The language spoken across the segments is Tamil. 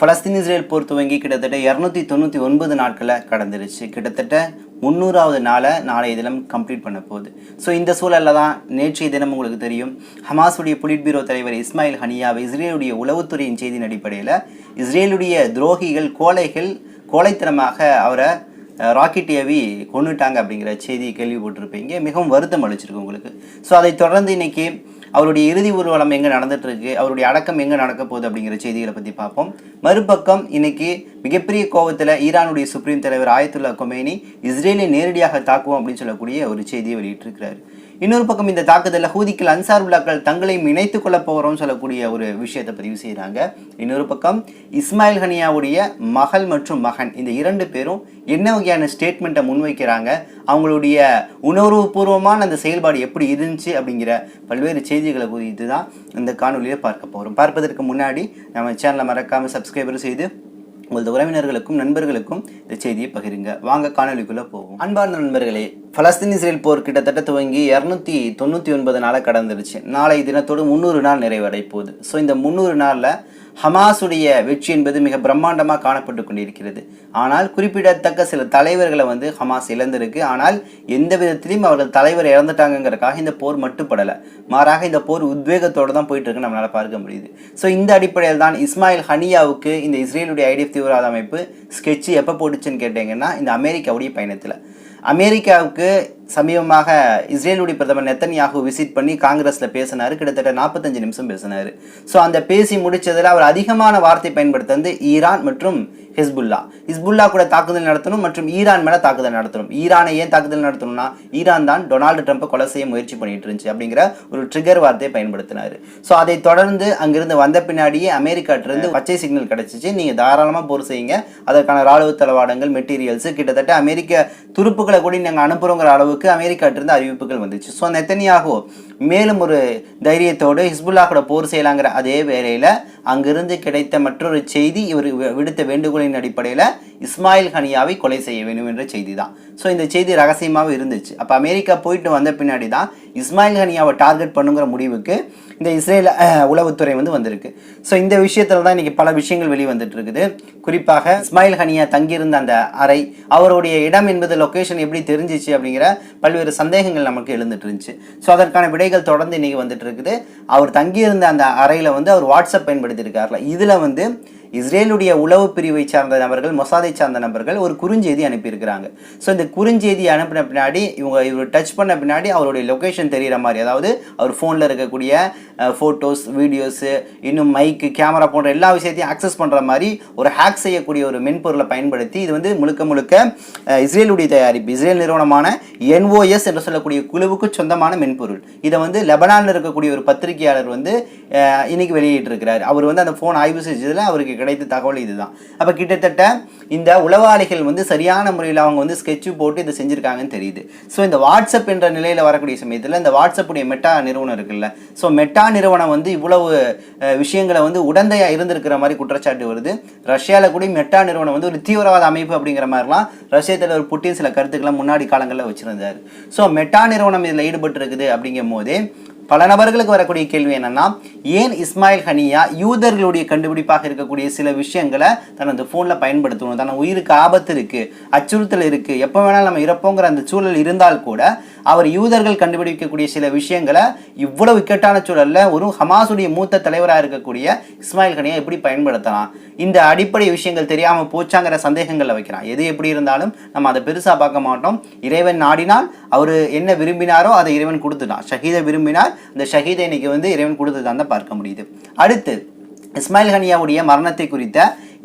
பலஸ்தீன் இஸ்ரேல் போர் துவங்கி கிட்டத்தட்ட இரநூத்தி தொண்ணூற்றி ஒன்பது நாட்களை கடந்துருச்சு. கிட்டத்தட்ட முந்நூறாவது நாளை நாளைய தினம் கம்ப்ளீட் பண்ண போகுது. ஸோ இந்த சூழலில் தான் நேற்றைய தினம் உங்களுக்கு தெரியும். ஹமாஸுடைய புலிட் பீரோ தலைவர் இஸ்மாயில் ஹனியாவை இஸ்ரேலுடைய உளவுத்துறையின் செய்தியின் அடிப்படையில் இஸ்ரேலுடைய துரோகிகள் கோழைகள் கோழைத்தனமாக அவரை ராக்கெட் ஏவி கொண்டுட்டாங்க அப்படிங்கிற செய்தியை கேள்விப்பட்டிருப்பீங்க. மிகவும் வருத்தம் அளிச்சிருக்கு உங்களுக்கு. ஸோ அதை தொடர்ந்து இன்னைக்கு அவருடைய இறுதி ஊர்வலம் எங்கே நடந்துட்டு இருக்கு அவருடைய அடக்கம் எங்கே நடக்க போகுது அப்படிங்கிற செய்திகளை பற்றி பார்ப்போம். மறுபக்கம் இன்னைக்கு மிகப்பெரிய கோபத்தில் ஈரானுடைய சுப்ரீம் தலைவர் ஆயத்துல்லா கொமேனி இஸ்ரேலை நேரடியாக தாக்குவோம் அப்படின்னு சொல்லக்கூடிய ஒரு செய்தியை வெளியிட்டிருக்கிறார். இன்னொரு பக்கம் இந்த தாக்குதலில் ஹூதிக்கள் அன்சார் உல்லாக்கள் தங்களையும் இணைத்துக் கொள்ள போகிறோம் சொல்லக்கூடிய ஒரு விஷயத்தை பதிவு செய்கிறாங்க இன்னொரு பக்கம் இஸ்மாயில் ஹனியாவுடைய மகள் மற்றும் மகன் இந்த இரண்டு பேரும் என்ன வகையான ஸ்டேட்மெண்ட்டை முன்வைக்கிறாங்க? அவங்களுடைய உணர்வுபூர்வமான அந்த செயல்பாடு எப்படி இருந்துச்சு அப்படிங்கிற பல்வேறு செய்திகளை குறித்து தான் இந்த காணொலியை பார்க்க போகிறோம் பார்ப்பதற்கு முன்னாடி நம்ம சேனலை மறக்காமல் சப்ஸ்கிரைபர் செய்து உங்களது உறவினர்களுக்கும் நண்பர்களுக்கும் இந்த செய்தியை பகிருங்க. வாங்க காணொலிக்குள்ளே போவோம். அன்பார்ந்த நண்பர்களே பலஸ்தீன் இஸ்ரேல் போர் கிட்டத்தட்ட துவங்கி இரநூத்தி தொண்ணூற்றி ஒன்பது நாளாக கடந்துருச்சு. நாளை தினத்தோடு முந்நூறு நாள் நிறைவடை போகுது. ஸோ இந்த முந்நூறு நாளில் ஹமாஸுடைய வெற்றி என்பது மிக பிரம்மாண்டமாக காணப்பட்டு கொண்டிருக்கிறது. ஆனால் குறிப்பிடத்தக்க சில தலைவர்களை வந்து ஹமாஸ் இழந்திருக்கு. ஆனால் எந்த விதத்திலையும் அவர்கள் தலைவர் இறந்துட்டாங்கங்கிறக்காக இந்த போர் மட்டுப்படலை. மாறாக இந்த போர் உத்வேகத்தோடு தான் போயிட்டு இருக்கு நம்மளால் பார்க்க முடியுது. ஸோ இந்த அடிப்படையில் தான் இஸ்மாயில் ஹனியாவுக்கு இந்த இஸ்ரேலுடைய ஐடிஎஃப் தீவிரவாத அமைப்பு ஸ்கெட்ச் எப்போ போட்டுச்சுன்னு கேட்டீங்கன்னா இந்த அமெரிக்காவுடைய பயணத்தில். அமெரிக்காவுக்கு சமீபமாக இஸ்ரேலுடைய பிரதமர் நெத்தன்யாகு விசிட் பண்ணி காங்கிரஸில் பேசினார். கிட்டத்தட்ட நாற்பத்தஞ்சு நிமிஷம் பேசினார். ஸோ அந்த பேசி முடித்ததில் அவர் அதிகமான வார்த்தை பயன்படுத்துறது ஈரான் மற்றும் ஹிஸ்புல்லா. ஹிஸ்புல்லா கூட தாக்குதல் நடத்தணும் மற்றும் ஈரான் மேலே தாக்குதல் நடத்தணும். ஈரானை ஏன் தாக்குதல் நடத்தணும்னா ஈரான் தான் டொனால்டு ட்ரம்ப்பை கொலை செய்ய முயற்சி பண்ணிட்டு இருந்துச்சு அப்படிங்கிற ஒரு ட்ரிகர் வார்த்தையை பயன்படுத்தினார். ஸோ அதை தொடர்ந்து அங்கிருந்து வந்த பின்னாடியே அமெரிக்காட்டிலிருந்து பச்சை சிக்னல் கிடைச்சிச்சு. நீங்கள் தாராளமாக போர் செய்யுங்க. அதற்கான இராணுவ தளவாடங்கள் மெட்டீரியல்ஸ் கிட்டத்தட்ட அமெரிக்க துருப்புகள் துருப்புக்களை கூட நாங்கள் அனுப்புகிறோங்கிற அளவுக்கு அமெரிக்காட்டிருந்து அறிவிப்புகள் வந்துச்சு. ஸோ நெத்தனியாகோ மேலும் ஒரு தைரியத்தோடு ஹிஸ்புல்லா கூட போர் செய்யலாங்கிற அதே வேளையில் அங்கிருந்து கிடைத்த மற்றொரு செய்தி இவர் விடுத்த வேண்டுகோளின் அடிப்படையில் இஸ்மாயில் ஹனியாவை கொலை செய்ய வேண்டும் என்ற செய்தி தான் ஸோ இந்த செய்தி ரகசியமாகவும் இருந்துச்சு. அப்போ அமெரிக்கா போயிட்டு வந்த பின்னாடி தான் இஸ்மாயில் ஹனியாவை டார்கெட் பண்ணுங்கிற முடிவுக்கு இந்த இஸ்ரேல் உளவுத்துறை வந்து வந்திருக்கு. ஸோ இந்த விஷயத்தில் தான் இன்றைக்கி பல விஷயங்கள் வெளிவந்துட்டு இருக்குது குறிப்பாக இஸ்மாயில் ஹனியா தங்கியிருந்த அந்த அறை அவருடைய இடம் என்பது லொக்கேஷன் எப்படி தெரிஞ்சிச்சு அப்படிங்கிற பல்வேறு சந்தேகங்கள் நமக்கு எழுந்துட்டு இருந்துச்சு ஸோ அதற்கான விடை விடைகள் தொடர்ந்து இன்றைக்கி வந்துட்டு இருக்குது. அவர் தங்கியிருந்த அந்த அறையில் வந்து அவர் வாட்ஸ்அப் பயன்படுத்தியிருக்காருல. இதில் வந்து இஸ்ரேலுடைய உளவு பிரிவை சார்ந்த நபர்கள் மொசாதை சார்ந்த நபர்கள் ஒரு குறுஞ்செய்தி அனுப்பியிருக்கிறாங்க. ஸோ இந்த குறுஞ்செய்தி அனுப்பின பின்னாடி இவங்க இவர் டச் பண்ண பின்னாடி அவருடைய லொக்கேஷன் தெரிகிற மாதிரி அதாவது அவர் ஃபோனில் இருக்கக்கூடிய ஃபோட்டோஸ் வீடியோஸு இன்னும் மைக்கு கேமரா போன்ற எல்லா விஷயத்தையும் ஆக்சஸ் பண்ணுற மாதிரி ஒரு ஹேக் செய்யக்கூடிய ஒரு மென்பொருளை பயன்படுத்தி இது வந்து முழுக்க முழுக்க இஸ்ரேலுடைய தயாரிப்பு இஸ்ரேல் நிறுவனமான என்ஓஎஸ் என்று சொல்லக்கூடிய குழுவுக்கு சொந்தமான மென்பொருள். இதை வந்து லெபனானில் இருக்கக்கூடிய ஒரு பத்திரிகையாளர் வந்து இன்னைக்கு வெளியிட்டிருக்கிறார். அவர் வந்து அந்த ஃபோன் ஆய்வு செஞ்சதில் அவருக்கு கிடைத்த தகவல் இதுதான். அப்போ கிட்டத்தட்ட இந்த உளவாளிகள் வந்து சரியான முறையில் அவங்க வந்து ஸ்கெட்ச் போட்டு இதை செஞ்சுருக்காங்கன்னு தெரியுது. ஸோ இந்த வாட்ஸ்அப் என்ற நிலையில் வரக்கூடிய சமயத்தில் இந்த வாட்ஸ்அப்புடைய மெட்டா நிறுவனம் இருக்குல்ல. ஸோ மெட்டா நிறுவனம் வந்து இவ்வளவு விஷயங்களை வந்து உடந்தையாக இருந்திருக்கிற மாதிரி குற்றச்சாட்டு வருது. ரஷ்யாவில் கூட மெட்டா நிறுவனம் வந்து ஒரு தீவிரவாத அமைப்பு அப்படிங்கிற மாதிரிலாம் ரஷ்ய தலைவர் புட்டின் சில கருத்துக்களை முன்னாடி காலங்களில் வச்சுருந்தார். ஸோ மெட்டா நிறுவனம் இதில் ஈடுபட்டு இருக்குது அப்படிங்கும் போதே பல நபர்களுக்கு வரக்கூடிய கேள்வி என்னன்னா ஏன் இஸ்மாயில் ஹனியா யூதர்களுடைய கண்டுபிடிப்பாக இருக்கக்கூடிய சில விஷயங்களை தனது ஃபோனில் பயன்படுத்தணும்? தன உயிருக்கு ஆபத்து இருக்கு அச்சுறுத்தல் இருக்கு எப்போ வேணாலும் நம்ம இறப்போங்கிற அந்த சூழல் இருந்தால் கூட அவர் யூதர்கள் கண்டுபிடிக்கக்கூடிய சில விஷயங்களை இவ்வளவு இக்கட்டான சூழல்ல ஒரு ஹமாஸுடைய மூத்த தலைவராக இருக்கக்கூடிய இஸ்மாயில் கனியை எப்படி பயன்படுத்தலாம்? இந்த அடிப்படை விஷயங்கள் தெரியாமல் போச்சாங்கிற சந்தேகங்களை வைக்கிறான். எது எப்படி இருந்தாலும் நம்ம அதை பெருசாக பார்க்க மாட்டோம். இறைவன் நாடினால் அவர் என்ன விரும்பினாரோ அதை இறைவன் கொடுத்துட்டான். ஷஹீதை விரும்பினார் அந்த ஷஹீதை இன்னைக்கு வந்து இறைவன் கொடுத்துதான் தான் பார்க்க முடியுது. அடுத்து இஸ்மாயில் ஹனியாவுடைய மரணத்தை குறித்த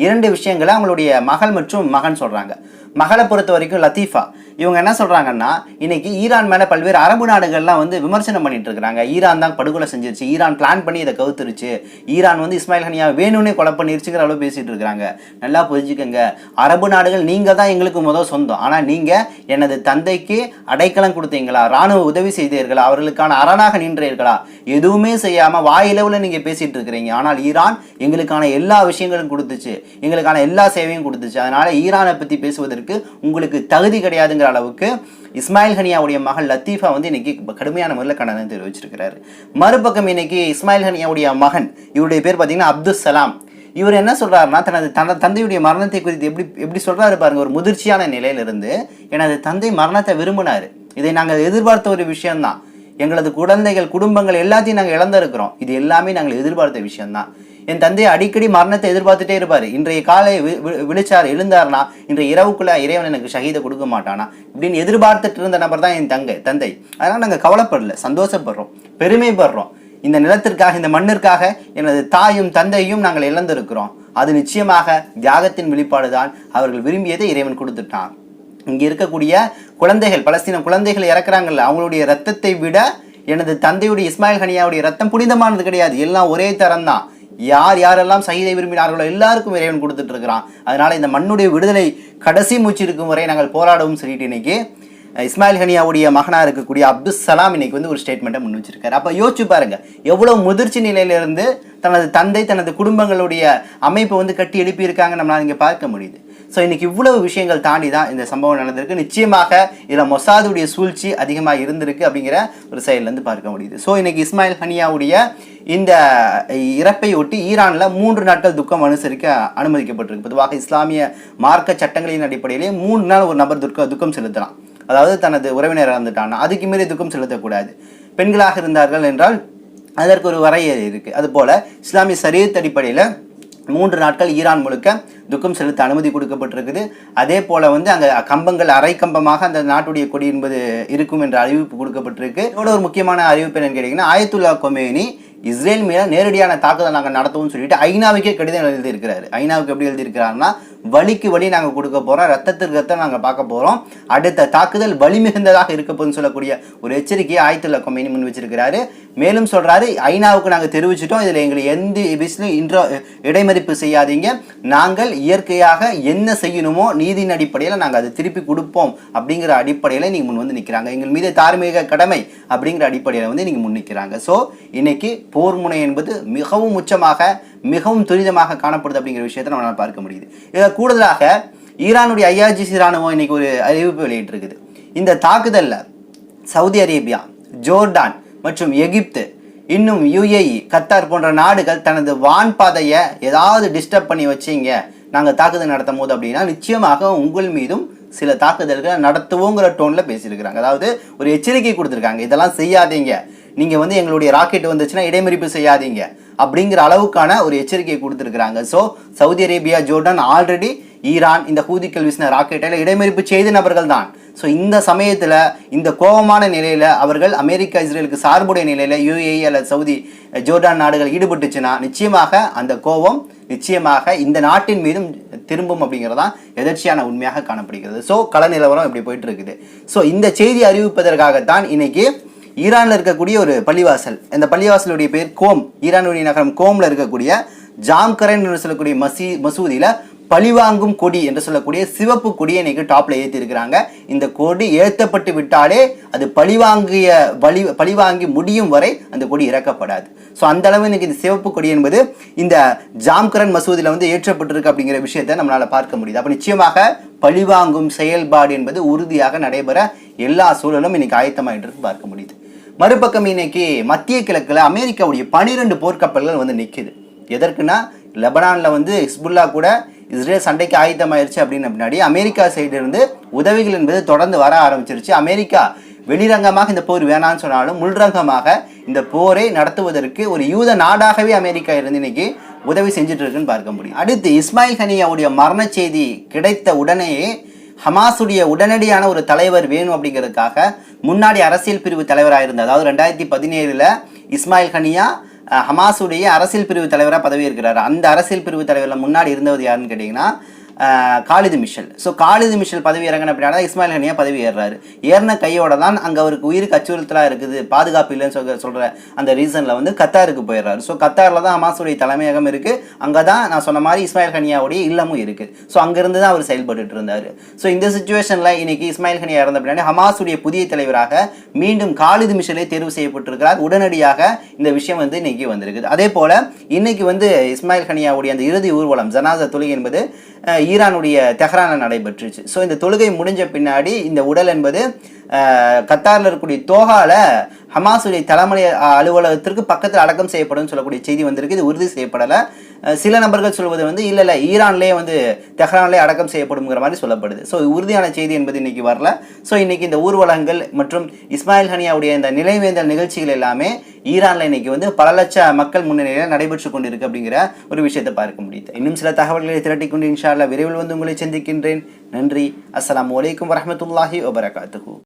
இரண்டு விஷயங்களை அவங்களுடைய மகள் மற்றும் மகன் சொல்கிறாங்க மகளை பொறுத்த வரைக்கும் லத்தீஃபா. இவங்க என்ன சொல்கிறாங்கன்னா இன்னைக்கு ஈரான் மேலே பல்வேறு அரபு நாடுகள்லாம் வந்து விமர்சனம் பண்ணிட்டு இருக்கிறாங்க. ஈரான் தான் படுகொலை செஞ்சிருச்சு. ஈரான் பிளான் பண்ணி இதை கவுத்துருச்சு. ஈரான் வந்து இஸ்மாயில் ஹனியா வேணும்னே கொலை பண்ணிருச்சுங்கிற அளவு பேசிட்டு இருக்கிறாங்க. நல்லா புரிஞ்சுக்கங்க. அரபு நாடுகள் நீங்கள் தான் எங்களுக்கு முதல் சொந்தம். ஆனால் நீங்கள் எனது தந்தைக்கு அடைக்கலம் கொடுத்தீங்களா? ராணுவ உதவி செய்தீர்களா? அவர்களுக்கான அரணாக நின்றீர்களா? எதுவுமே செய்யாமல் வாயிலவில் நீங்கள் பேசிகிட்டு இருக்கிறீங்க. ஆனால் ஈரான் எங்களுக்கான எல்லா விஷயங்களும் கொடுத்துச்சு. எங்களுக்கான எல்லா சேவையும் கொடுத்துச்சு. அதனால ஈரானை பத்தி பேசுவதற்கு உங்களுக்கு தகுதி கிடையாதுங்கிற அளவுக்கு இஸ்மாயில் ஹனியாவுடைய மகள் லத்தீஃபா வந்து இன்னைக்கு கடுமையான முறையில் கண்டனம் தெரிவிச்சிருக்கிறாரு. மறுபக்கம் இன்னைக்கு இஸ்மாயில் ஹனியாவுடைய மகன் இவருடைய பேர் பார்த்தீங்கன்னா அப்துல் சலாம். இவர் என்ன சொல்றாருன்னா தனது தனது தந்தையுடைய மரணத்தை குறித்து எப்படி எப்படி சொல்றாரு பாருங்க ஒரு முதிர்ச்சியான நிலையிலிருந்து எனது தந்தை மரணத்தை விரும்பினார். இதை நாங்கள் எதிர்பார்த்த ஒரு விஷயம்தான். எங்களது குழந்தைகள் குடும்பங்கள் எல்லாத்தையும் நாங்கள் இழந்திருக்கிறோம். இது எல்லாமே நாங்கள் எதிர்பார்த்த விஷயம்தான். என் தந்தை அடிக்கடி மரணத்தை எதிர்பார்த்துட்டே இருப்பார். இன்றைய காலை விழிச்சார் எழுந்தார்னா இன்றைய இரவுக்குள்ள இறைவன் எனக்கு ஷஹீதை கொடுக்க மாட்டானா? இப்படின்னு எதிர்பார்த்துட்டு இருந்த நபர் தான் என் தங்கை தந்தை. அதனால் நாங்கள் கவலைப்படல சந்தோஷப்படுறோம் பெருமைப்படுறோம். இந்த நிலத்திற்காக இந்த மண்ணிற்காக எனது தாயும் தந்தையும் நாங்கள் இழந்திருக்கிறோம். அது நிச்சயமாக தியாகத்தின் வெளிப்பாடு தான் அவர்கள் விரும்பியதை இறைவன் கொடுத்துட்டான் இங்கே இருக்கக்கூடிய குழந்தைகள் பலஸ்தீன குழந்தைகள் இறக்குறாங்கல்ல அவங்களுடைய ரத்தத்தை விட எனது தந்தையுடைய இஸ்மாயில் ஹனியாவுடைய ரத்தம் புனிதமானது கிடையாது. எல்லாம் ஒரே தரம் தான் யார் யாரெல்லாம் சகிதை விரும்பினார்களோ எல்லாருக்கும் இறைவன் கொடுத்துட்டு இருக்கிறான் அதனால இந்த மண்ணுடைய விடுதலை கடைசி மூச்சு இருக்கும் வரை நாங்கள் போராடவும் சொல்லிட்டு இன்னைக்கு இஸ்மாயில் ஹனியாவுடைய மகனாக இருக்கக்கூடிய அப்துல் சலாம் இன்னைக்கு வந்து ஒரு ஸ்டேட்மெண்ட்டை முன் வச்சிருக்காரு. அப்போ யோசிச்சு பாருங்க எவ்வளோ முதிர்ச்சி நிலையிலிருந்து தனது தந்தை தனது குடும்பங்களுடைய அமைப்பை வந்து கட்டி எழுப்பியிருக்காங்க இருக்காங்க இங்கே பார்க்க முடியுது. ஸோ இன்னைக்கு இவ்வளவு விஷயங்கள் தாண்டி தான் இந்த சம்பவம் நடந்திருக்கு. நிச்சயமாக இதில் மொசாதுடைய சூழ்ச்சி அதிகமாக இருந்திருக்கு அப்படிங்கிற ஒரு செயல்லேருந்து பார்க்க முடியுது. ஸோ இன்றைக்கி இஸ்மாயில் ஹனியாவுடைய இந்த இறப்பை ஒட்டி ஈரானில் மூன்று நாட்கள் துக்கம் அனுசரிக்க அனுமதிக்கப்பட்டிருக்கு. பொதுவாக இஸ்லாமிய மார்க்க சட்டங்களின் அடிப்படையிலே மூணு நாள் ஒரு நபர் துக்க துக்கம் செலுத்தலாம். அதாவது தனது உறவினர் இறந்துட்டான் அதுக்கு மீறி துக்கம் செலுத்தக்கூடாது. பெண்களாக இருந்தார்கள் என்றால் அதற்கு ஒரு வரையறை இருக்குது அதுபோல் இஸ்லாமிய சரியத் அடிப்படையில் மூன்று நாட்கள் ஈரான் முழுக்க துக்கம் செலுத்த அனுமதி கொடுக்கப்பட்டிருக்குது. அதே போல் வந்து அந்த கம்பங்கள் அரை கம்பமாக அந்த நாட்டுடைய கொடி என்பது இருக்கும் என்ற அறிவிப்பு கொடுக்கப்பட்டிருக்கு. இதோட ஒரு முக்கியமான அறிவிப்பு என்னன்னு கேட்டிங்கன்னா ஆயத்துல்லா கொமேனி இஸ்ரேல் மேல நேரடியான தாக்குதல் நாங்கள் நடத்துவோம்னு சொல்லிட்டு ஐநாவுக்கே கடிதம் எழுதியிருக்கிறாரு. ஐநாவுக்கு எப்படி எழுதியிருக்கிறாருன்னா வலிக்கு வலி நாங்கள் கொடுக்க போகிறோம் ரத்தத்திற்கு ரத்தம் நாங்கள் பார்க்க போகிறோம் அடுத்த தாக்குதல் வலி மிகுந்ததாக இருக்க போகுதுன்னு சொல்லக்கூடிய ஒரு எச்சரிக்கையை ஆயத்துல்லா கொமேனி முன் வச்சிருக்கிறாரு. மேலும் சொல்கிறாரு ஐநாவுக்கு நாங்கள் தெரிவிச்சிட்டோம். இதில் எங்களை எந்த விஷயம் இன்றோ இடைமறிப்பு செய்யாதீங்க. நாங்கள் இயற்கையாக என்ன செய்யணுமோ நீதியின் அடிப்படையில் நாங்கள் அதை திருப்பி கொடுப்போம் அப்படிங்கிற அடிப்படையில் நீங்கள் முன் வந்து நிற்கிறாங்க எங்கள் மீது தார்மீக கடமை அப்படிங்கிற அடிப்படையில் வந்து நீங்கள் முன் நிற்கிறாங்க ஸோ இன்னைக்கு போர் முனை என்பது மிகவும் உச்சமாக மிகவும் துரிதமாக காணப்படுது அப்படிங்கிற விஷயத்தை நம்மளால் பார்க்க முடியுது. இதில் கூடுதலாக ஈரானுடைய ஐஆர்ஜிசி ராணுவம் இன்னைக்கு ஒரு அறிவிப்பு வெளியிட்டிருக்குது. இந்த தாக்குதலில் சவுதி அரேபியா ஜோர்டான் மற்றும் எகிப்து இன்னும் யுஏஇ கத்தார் போன்ற நாடுகள் தனது வான் பாதையை ஏதாவது டிஸ்டர்ப் பண்ணி வச்சீங்க நாங்கள் தாக்குதல் நடத்தும் போது அப்படின்னா நிச்சயமாக உங்கள் மீதும் சில தாக்குதல்களை நடத்துவோங்கிற டோனில் பேசியிருக்கிறாங்க. அதாவது ஒரு எச்சரிக்கை கொடுத்துருக்காங்க. இதெல்லாம் செய்யாதீங்க. நீங்கள் வந்து எங்களுடைய ராக்கெட் வந்துச்சுன்னா இடைமறிப்பு செய்யாதீங்க அப்படிங்கிற அளவுக்கான ஒரு எச்சரிக்கையை கொடுத்துருக்குறாங்க. So Saudi Arabia Jordan already Iran இந்த ஹூதிக்கள் வீசின ராக்கெட்டில் இடைமறிப்பு செய்த நபர்கள் தான். ஸோ இந்த சமயத்தில் இந்த கோபமான நிலையில் அவர்கள் அமெரிக்கா இஸ்ரேலுக்கு சார்புடைய நிலையில் யூஏஇ அல்லது சவுதி ஜோர்டான் நாடுகள் ஈடுபட்டுச்சுன்னா நிச்சயமாக அந்த கோபம் நிச்சயமாக இந்த நாட்டின் மீதும் திரும்பும் அப்படிங்கிறதான் எதர்ச்சியான உண்மையாக காணப்படுகிறது. ஸோ கள நிலவரம் இப்படி போயிட்டு இருக்குது. ஸோ இந்த செய்தி அறிவிப்பதற்காகத்தான் இன்னைக்கு ஈரானில் இருக்கக்கூடிய ஒரு பள்ளிவாசல். இந்த பள்ளிவாசலுடைய பேர் கோம். ஈரானுடைய நகரம் கோமில் இருக்கக்கூடிய ஜாம்கரன் என்று சொல்லக்கூடிய மசி மசூதியில் பழிவாங்கும் கொடி என்று சொல்லக்கூடிய சிவப்பு கொடியை இன்னைக்கு டாப்பில் ஏற்றிருக்கிறாங்க இந்த கொடி ஏற்றப்பட்டு விட்டாலே அது பழிவாங்கிய வழி பழிவாங்கி முடியும் வரை அந்த கொடி இறக்கப்படாது. ஸோ அந்த அளவு இன்னைக்கு இந்த சிவப்பு கொடி என்பது இந்த ஜாம்கரன் மசூதியில் வந்து ஏற்றப்பட்டிருக்கு அப்படிங்கிற விஷயத்தை நம்மளால் பார்க்க முடியுது. அப்போ நிச்சயமாக பழிவாங்கும் செயல்பாடு என்பது உறுதியாக நடைபெற எல்லா சூழலும் இன்னைக்கு ஆயத்தமாயிட்டு பார்க்க முடியுது. மறுபக்கம் இன்னைக்கு மத்திய கிழக்கில் அமெரிக்காவுடைய பனிரெண்டு போர்க்கப்பல்கள் வந்து நிற்கிது எதற்குன்னா லெபனானில் வந்து ஹிஸ்புல்லா கூட இஸ்ரேல் சண்டைக்கு ஆயத்தமாயிருச்சு அப்படின்னு பின்னாடி அமெரிக்கா சைடு இருந்து உதவிகள் என்பது தொடர்ந்து வர ஆரம்பிச்சிருச்சு. அமெரிக்கா வெளிரங்கமாக இந்த போர் வேணாம்னு சொன்னாலும் உள்ரங்கமாக இந்த போரை நடத்துவதற்கு ஒரு யூத நாடாகவே அமெரிக்கா இருந்து இன்னைக்கு உதவி செஞ்சுட்டு இருக்குன்னு பார்க்க முடியும். அடுத்து இஸ்மாயில் ஹனியாவுடைய மரண செய்தி கிடைத்த உடனேயே ஹமாஸுடைய உடனடியான ஒரு தலைவர் வேணும் அப்படிங்கிறதுக்காக முன்னாடி அரசியல் பிரிவு தலைவராக இருந்த அதாவது ரெண்டாயிரத்தி பதினேழுல இஸ்மாயில் ஹனியா ஹமாஸுடைய அரசியல் பிரிவு தலைவராக பதவி இருக்கிறார் அந்த அரசியல் பிரிவு தலைவரில் முன்னாடி இருந்தவர் யாருன்னு கேட்டிங்கன்னா Khalid Mishal. So Khalid Mishal பதவி இறங்கின பின்னாடி இஸ்மாயில் ஹனியா பதவி ஏறுறாரு. ஏறின கையோட தான் அங்கே அவருக்கு உயிருக்கு அச்சுறுத்தலாக இருக்குது. பாதுகாப்பு இல்லைன்னு சொல்கிற சொல்கிற அந்த ரீசனில் வந்து கத்தாருக்கு போயிடுறாரு. ஸோ கத்தாரில் தான் ஹமாஸுடைய தலைமையகம் இருக்குது அங்கே தான் நான் சொன்ன மாதிரி இஸ்மாயில் ஹனியாவுடைய இல்லமும் இருக்குது ஸோ அங்கேருந்து தான் அவர் செயல்பட்டு இருந்தார். ஸோ இந்த சுச்சுவேஷனில் இன்னைக்கு இஸ்மாயில் ஹனியா இறந்த அப்படின்னா ஹமாஸுடைய புதிய தலைவராக மீண்டும் காலிது மிஷலே தேர்வு செய்யப்பட்டிருக்கிறார். உடனடியாக இந்த விஷயம் வந்து இன்னைக்கு வந்திருக்குது. அதே போல் இன்னைக்கு வந்து இஸ்மாயில் ஹனியாவுடைய அந்த இறுதி ஊர்வலம் ஜனாசா துளி என்பது ஈரானுடைய தெஹ்ரானில் நடைபெற்றுச்சு. ஸோ இந்த தொழுகை முடிஞ்ச பின்னாடி இந்த உடல் என்பது கத்தாரில் இருக்கக்கூடிய தோகாவில் ஹமாஸுடைய தலைமுறை அலுவலகத்திற்கு பக்கத்தில் அடக்கம் செய்யப்படும் சொல்லக்கூடிய செய்தி வந்திருக்கு. இது உறுதி செய்யப்படலை. சில நபர்கள் சொல்வது வந்து இல்லை இல்லை ஈரான்லேயே வந்து தெஹ்ரான்லேயே அடக்கம் செய்யப்படுங்கிற மாதிரி சொல்லப்படுது. ஸோ உறுதியான செய்தி என்பது இன்றைக்கி வரல. ஸோ இன்னைக்கு இந்த ஊர்வலங்கள் மற்றும் இஸ்மாயில் ஹனியாவுடைய இந்த நிலைவேந்தல் நிகழ்ச்சிகள் எல்லாமே ஈரானில் இன்னைக்கு வந்து பல லட்ச மக்கள் முன்னிலையில் நடைபெற்று கொண்டிருக்கு அப்படிங்கிற ஒரு விஷயத்தை பார்க்க முடியுது. இன்னும் சில தகவல்களை திரட்டி கொண்டு இன்ஷால்ல விரைவில் வந்து உங்களை சந்திக்கின்றேன். நன்றி. அஸ்லாம் வலைக்கம் வரமத்துல்லாஹி வபரகாத்துஹு.